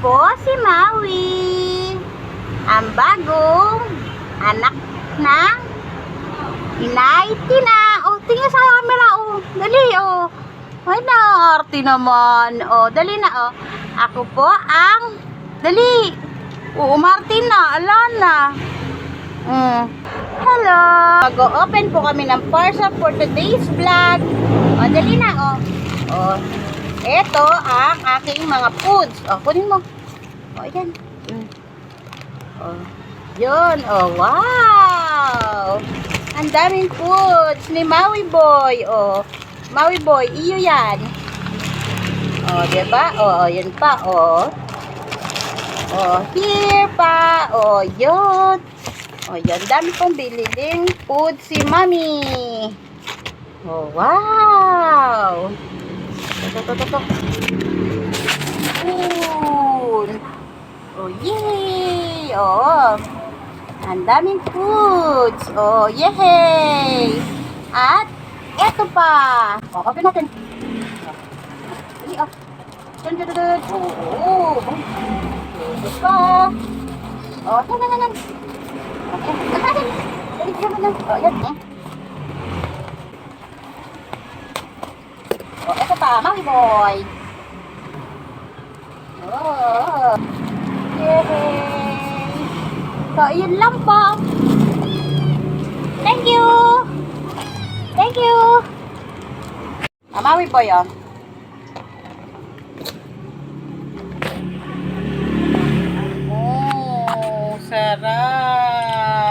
po si Maui. Ang bagong anak ng Inay Tina. O, tingin sa camera, o. Dali, o. Ay, naarte naman. O, dali na, o. Ako po ang... Dali. O, Martin na. Ala na. Mm. Hello. Mag-open po kami ng parcel for today's vlog. O, dali na, o. O, ito ang aking mga foods. O, kunin mo. O, yan. Mm. O, yun. O, wow. Ang daming foods ni Maui Boy. O, Maui Boy, iyo yan. O, diba? O, yun pa. O, o, here pa. O, yun. O, yan. Dami pong bililing food si Mami. Oh, wow. Ito, ito, ito. Food. Oh, yay! Oh, ang daming foods. Oh, yay! At, eto pa. Oh, open natin. Dali, oh. Dun, dun, dun, dun. Oh, oh. Ito pa. Oh, yan, yan, yan. Okay. Dali, dali, dali. Oh, yan, eh. Maui Boy. Oh. Yay! So, yun lang po. Thank you! Thank you! Maui Boy, oh. Oh, sarap!